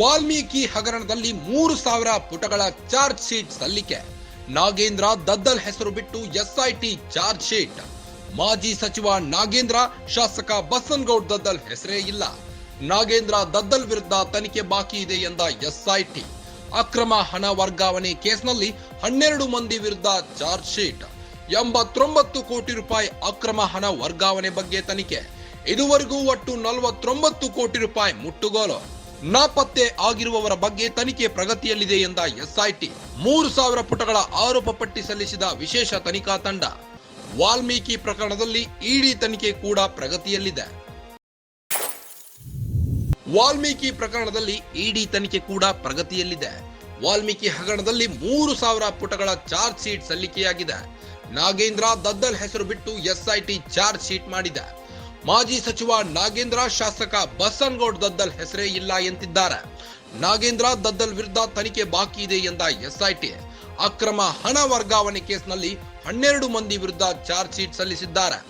ವಾಲ್ಮೀಕಿ ಹಗರಣದಲ್ಲಿ ಮೂರು ಸಾವಿರ ಪುಟಗಳ ಚಾರ್ಜ್ ಶೀಟ್ ಸಲ್ಲಿಕೆ. ನಾಗೇಂದ್ರ ದದ್ದಲ್ ಹೆಸರು ಬಿಟ್ಟು ಎಸ್ಐಟಿ ಚಾರ್ಜ್ ಶೀಟ್. ಮಾಜಿ ಸಚಿವ ನಾಗೇಂದ್ರ, ಶಾಸಕ ಬಸನ್ಗೌಡ್ ದದ್ದಲ್ ಹೆಸರೇ ಇಲ್ಲ. ನಾಗೇಂದ್ರ ದದ್ದಲ್ ವಿರುದ್ಧ ತನಿಖೆ ಬಾಕಿ ಇದೆ ಎಂದ ಎಸ್ಐಟಿ. ಅಕ್ರಮ ಹಣ ವರ್ಗಾವಣೆ ಕೇಸ್ನಲ್ಲಿ ಹನ್ನೆರಡು ಮಂದಿ ವಿರುದ್ಧ ಚಾರ್ಜ್ ಶೀಟ್. ಎಂಬತ್ತೊಂಬತ್ತು ಕೋಟಿ ರೂಪಾಯಿ ಅಕ್ರಮ ಹಣ ವರ್ಗಾವಣೆ ಬಗ್ಗೆ ತನಿಖೆ. ಇದುವರೆಗೂ ಒಟ್ಟು ನಲವತ್ತೊಂಬತ್ತು ಕೋಟಿ ರೂಪಾಯಿ ಮುಟ್ಟುಗೋಲು. ನಾಪತ್ತೆ ಆಗಿರುವವರ ಬಗ್ಗೆ ತನಿಖೆ ಪ್ರಗತಿಯಲ್ಲಿದೆ ಎಂದ ಎಸ್ಐಟಿ. ಮೂರು ಸಾವಿರ ಪುಟಗಳ ಆರೋಪ ಪಟ್ಟಿ ಸಲ್ಲಿಸಿದ ವಿಶೇಷ ತನಿಖಾ ತಂಡ. ವಾಲ್ಮೀಕಿ ಪ್ರಕರಣದಲ್ಲಿ ಇಡಿ ತನಿಖೆ ಕೂಡ ಪ್ರಗತಿಯಲ್ಲಿದೆ. ವಾಲ್ಮೀಕಿ ಪ್ರಕರಣದಲ್ಲಿ ಇಡಿ ತನಿಖೆ ಕೂಡ ಪ್ರಗತಿಯಲ್ಲಿದೆ. ವಾಲ್ಮೀಕಿ ಹಗರಣದಲ್ಲಿ ಮೂರು ಸಾವಿರ ಪುಟಗಳ ಚಾರ್ಜ್ ಶೀಟ್ ಸಲ್ಲಿಕೆಯಾಗಿದೆ. ನಾಗೇಂದ್ರ ದದ್ದಲ್ ಹೆಸರು ಬಿಟ್ಟು ಎಸ್ಐಟಿ ಚಾರ್ಜ್ ಶೀಟ್ ಮಾಡಿದೆ. ಮಾಜಿ ಸಚಿವ ನಾಗೇಂದ್ರ ಶಾಸಕ ಬಸನ್ಗೌಡ ದದ್ದಲ್ ಹೆಸರೇ ಇಲ್ಲ ಎಂತಿದ್ದಾರೆ. ನಾಗೇಂದ್ರ ದದ್ದಲ್ ವಿರುದ್ಧ ತನಿಖೆ ಬಾಕಿ ಇದೆ ಎಂದ ಎಸ್ಐಟಿ. ಅಕ್ರಮ ಹಣ ವರ್ಗಾವಣೆ ಕೇಸ್ನಲ್ಲಿ ಹನ್ನೆರಡು ಮಂದಿ ವಿರುದ್ಧ ಚಾರ್ಜ್ ಶೀಟ್ ಸಲ್ಲಿಸಿದ್ದಾರೆ.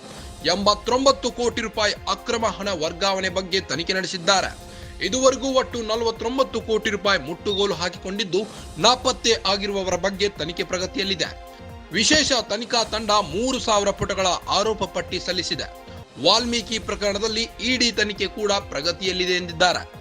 ಎಂಬತ್ತೊಂಬತ್ತು ಕೋಟಿ ರೂಪಾಯಿ ಅಕ್ರಮ ಹಣ ವರ್ಗಾವಣೆ ಬಗ್ಗೆ ತನಿಖೆ ನಡೆಸಿದ್ದಾರೆ. ಇದುವರೆಗೂ ಒಟ್ಟು ನಲವತ್ತೊಂಬತ್ತು ಕೋಟಿ ರೂಪಾಯಿ ಮುಟ್ಟುಗೋಲು ಹಾಕಿಕೊಂಡಿದ್ದು ನಾಪತ್ತೆ ಆಗಿರುವವರ ಬಗ್ಗೆ ತನಿಖೆ ಪ್ರಗತಿಯಲ್ಲಿದೆ. ವಿಶೇಷ ತನಿಖಾ ತಂಡ ಮೂರು ಸಾವಿರ ಪುಟಗಳ ಆರೋಪ ಪಟ್ಟಿ ಸಲ್ಲಿಸಿದೆ. ವಾಲ್ಮೀಕಿ ಪ್ರಕರಣದಲ್ಲಿ ಇಡಿ ತನಿಖೆ ಕೂಡ ಪ್ರಗತಿಯಲ್ಲಿದೆ ಎಂದಿದ್ದಾರೆ.